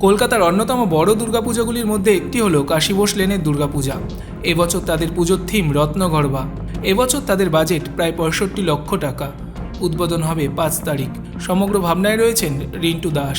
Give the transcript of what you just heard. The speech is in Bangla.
কলকাতার অন্যতম বড় দুর্গাপূজাগুলির মধ্যে একটি হলো কাশী বোস লেনের দুর্গাপূজা। এবছর তাদের পুজোর থিম রত্নগর্বা এবছর তাদের বাজেট প্রায় পঁয়ষট্টি লক্ষ টাকা। উদ্বোধন হবে পাঁচ তারিখ। সমগ্র ভাবনায় রয়েছেন রিন্টু দাস।